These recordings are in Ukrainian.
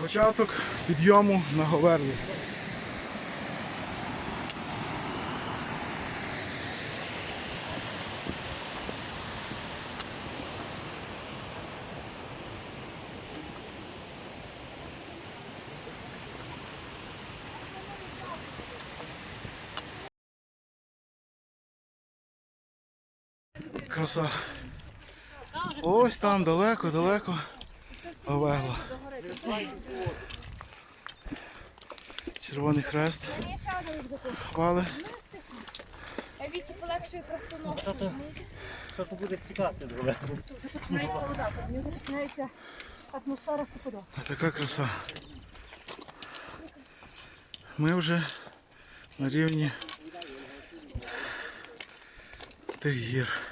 Початок підйому на Говерлу. Краса. Ось там далеко, далеко. Червоний хрест. Хвали. Віці полегшує просто ногу. Що то, буде стікати з голови? Атмосфера суподо. А така краса. Ми вже на рівні тих гір.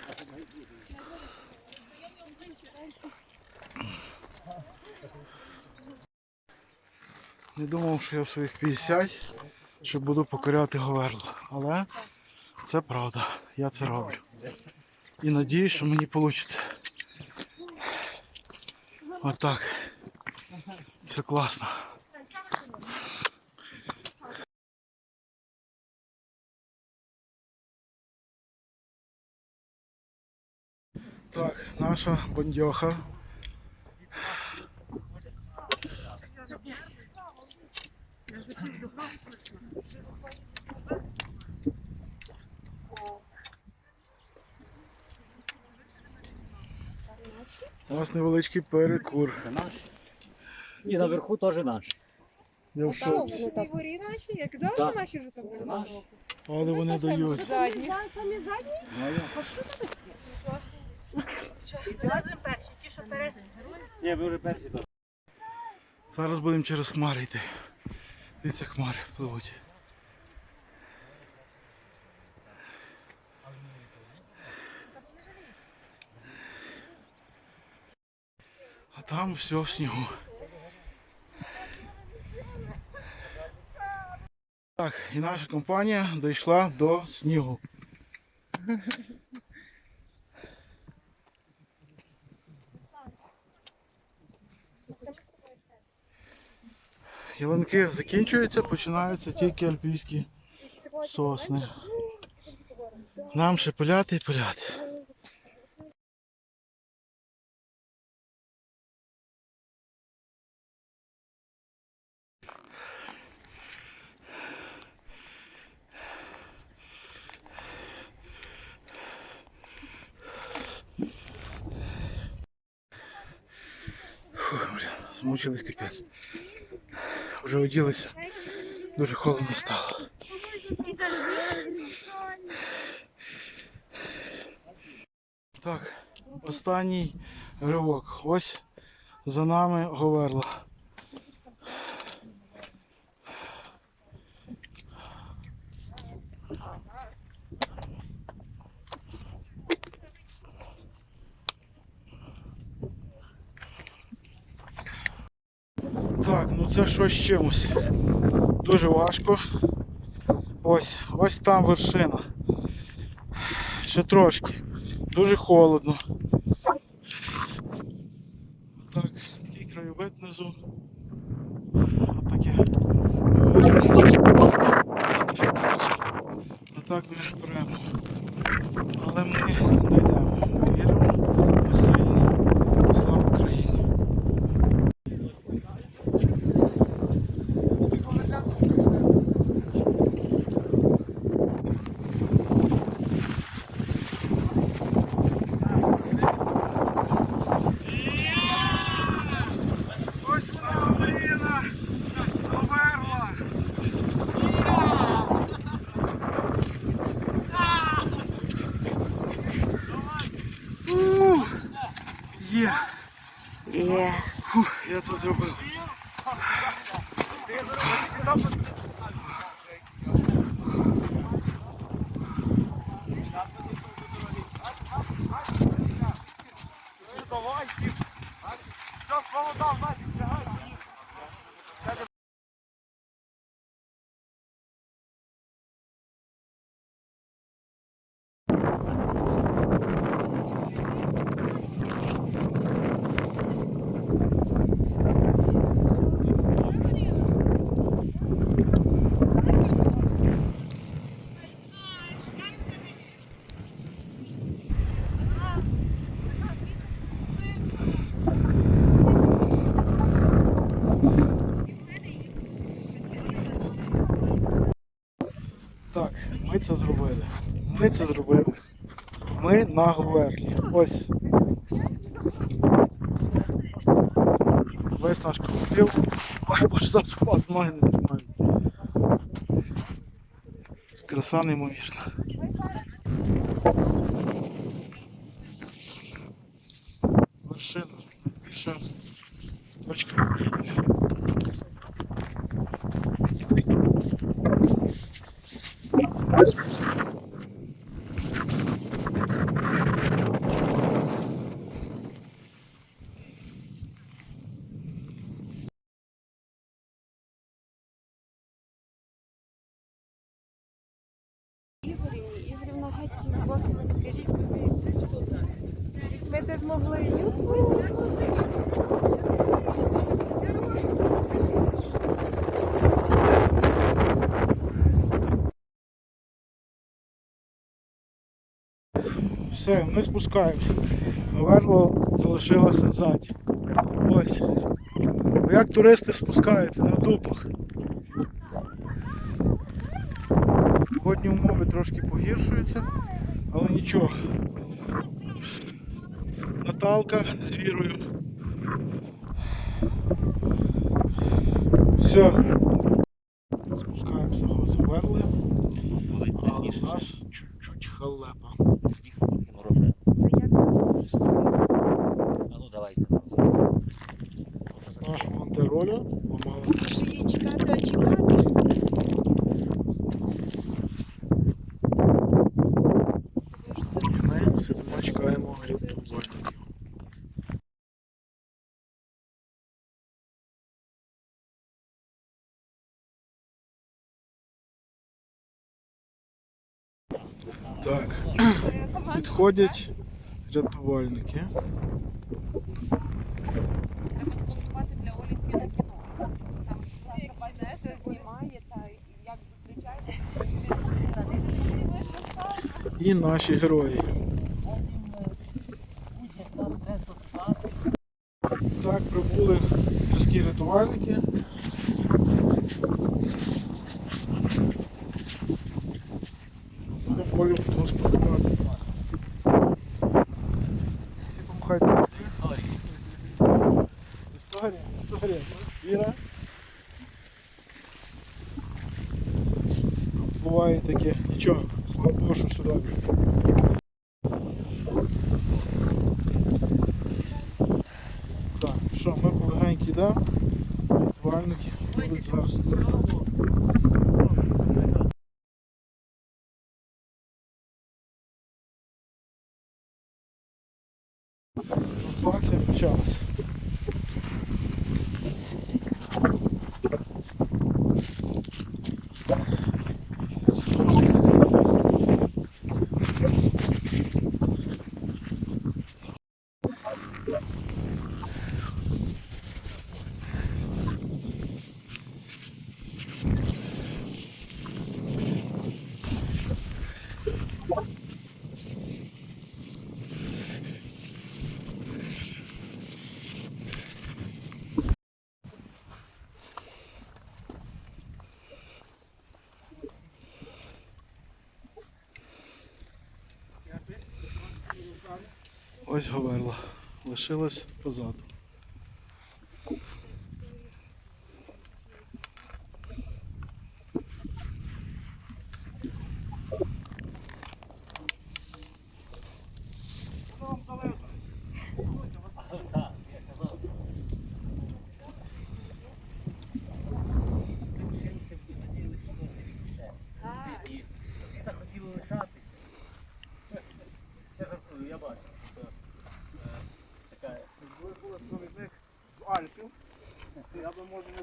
Не думав, що я в своїх 50 що буду покоряти Говерло. Але це правда. Я це роблю. І надіюсь, що мені вийде. Отак. Все класно. Так, наша бандьоха. У нас невеличкий перекур. Це наш. І наверху теж наш. Я в шоці. Вони горі наші, як завжди Так. наші вже там були. Але вони дають. Задні. Ну, я. Ні, ви вже перші тут. Зараз будемо через хмари йти. Дивіться, хмари пливуть. А там все в снігу. Так, і наша компанія дійшла до снігу. Ялинки закінчуються, починаються тільки альпійські сосни. Нам ще пиляти і пиляти. Фух, бля, змучились капець. Вже оділися. Дуже холодно стало. Так, останній ривок. Ось за нами Говерла. Так, ну це щось чимось. Дуже важко. Ось, ось там вершина. Ще трошки. Дуже холодно. Так, такий краєвид внизу. Отаке. Отак ми беремо. Але ми Все, свобода, дав, зробили. Ми це зробили. Ми на Говерлі. Ось. Весь наш колектив. Ой, боже, зараз впад, ноги не тримають. Краса неймовірна. Вершина. Найбільша точка. Ігорівні, кажіть ми це змогли. Все, ми спускаємося. Верло залишилося ззаді. Ось. Як туристи спускаються на дупах. Погодні умови трошки погіршуються, але нічого. Наталка з вірою. Все. Спускаємося з Верли, але в нас чуть-чуть халепа. А ну давайте. Наш монтероля чекати, чекати. І ми сидимо, чекаємо рятувальників. Так, підходять рятувальники. Монтувати для Олі ціле кіно. Там Нестер знімає та як зустрічається. І наші герої. Історія, історія. Віра. Буває таке. Нічого, слава Богу, що сюди. Так, що, ми полегенькі йдемо. Рятувальники будуть зараз. Ось Говерла. Лишилась позаду. Всі так хотіли лишатися. Я жартую, я бачу. що, е, Така Ви були провідник з Альфів. Я би може не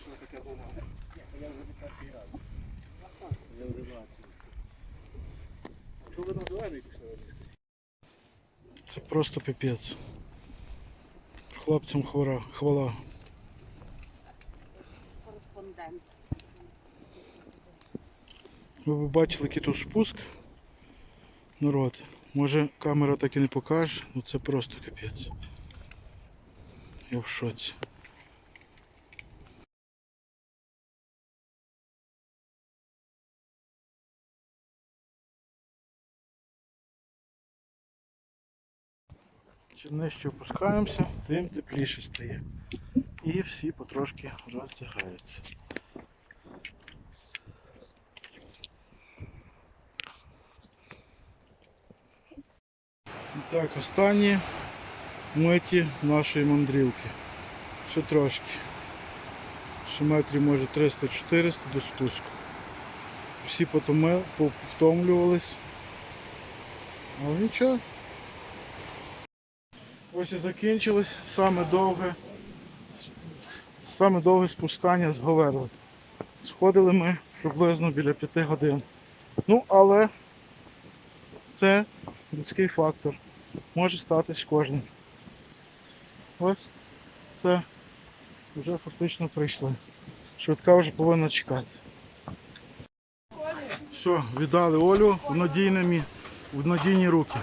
що таке думали. я вже не перший раз. Я вже бачу. Що ви на зелений пішли? Це просто піпець. Хлопцям хвора, хвала. Кореспондент. Ви б бачили, який тут спуск. Народ. Може камера так і не покаже, ну це просто капець. Я в шоці. Чим нижче опускаємося, тим тепліше стає. І всі потрошки роздягаються. Так, останні миті нашої мандрівки. Ще трошки. Ще метрів може 300-400 до спуску. Всі потоми, по- втомлювались. Але нічого. Ось і закінчилось саме довге, саме довге спускання з Говерли. Сходили ми приблизно біля 5 годин. Ну, але це людський фактор. Може статись кожним. Ось все. Вже фактично прийшли. Швидка вже повинна чекати. Все, віддали Олю в надійні руки.